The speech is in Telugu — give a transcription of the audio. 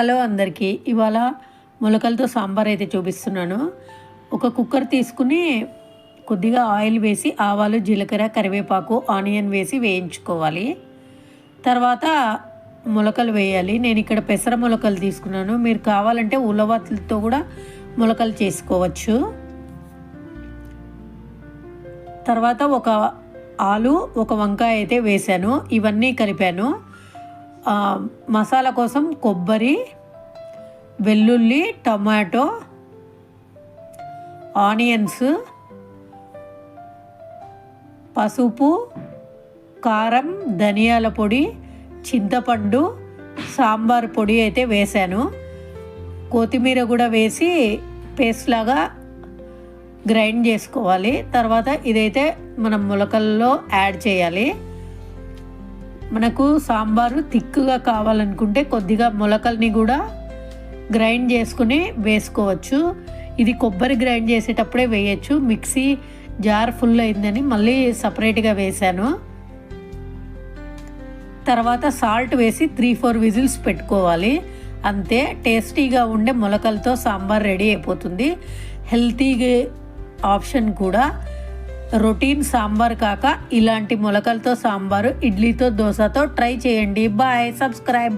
హలో అందరికీ. ఇవాళ మొలకలతో సాంబార్ అయితే చూపిస్తున్నాను. ఒక కుక్కర్ తీసుకుని కొద్దిగా ఆయిల్ వేసి ఆవాలు జీలకర్ర కరివేపాకు ఆనియన్ వేసి వేయించుకోవాలి. తర్వాత మొలకలు వేయాలి. నేను ఇక్కడ పెసర మొలకలు తీసుకున్నాను. మీరు కావాలంటే ఉలవలతో కూడా మొలకలు చేసుకోవచ్చు. తర్వాత ఒక ఆలు ఒక వంకాయ అయితే వేశాను. ఇవన్నీ కలిపాను. మసాలా కోసం కొబ్బరి వెల్లుల్లి టమాటో ఆనియన్స్ పసుపు కారం ధనియాల పొడి చింతపండు సాంబార్ పొడి అయితే వేశాను. కొత్తిమీర కూడా వేసి పేస్ట్ లాగా గ్రైండ్ చేసుకోవాలి. తర్వాత ఇదైతే మనం మొలకల్లో యాడ్ చేయాలి. మనకు సాంబారు థిక్గా కావాలనుకుంటే కొద్దిగా మొలకల్ని కూడా గ్రైండ్ చేసుకుని వేసుకోవచ్చు. ఇది కొబ్బరి గ్రైండ్ చేసేటప్పుడే వేయచ్చు. మిక్సీ జార్ ఫుల్ అయిందని మళ్ళీ సపరేట్గా వేశాను. తర్వాత సాల్ట్ వేసి త్రీ ఫోర్ విజిల్స్ పెట్టుకోవాలి. అంతే టేస్టీగా ఉండే మొలకలతో సాంబార్ రెడీ అయిపోతుంది. హెల్తీగా ఆప్షన్ కూడా. రొటీన్ సాంబార్ కాక ఇలాంటి మొలకలతో సాంబారు ఇడ్లీతో దోశతో ట్రై చేయండి. Bye subscribe.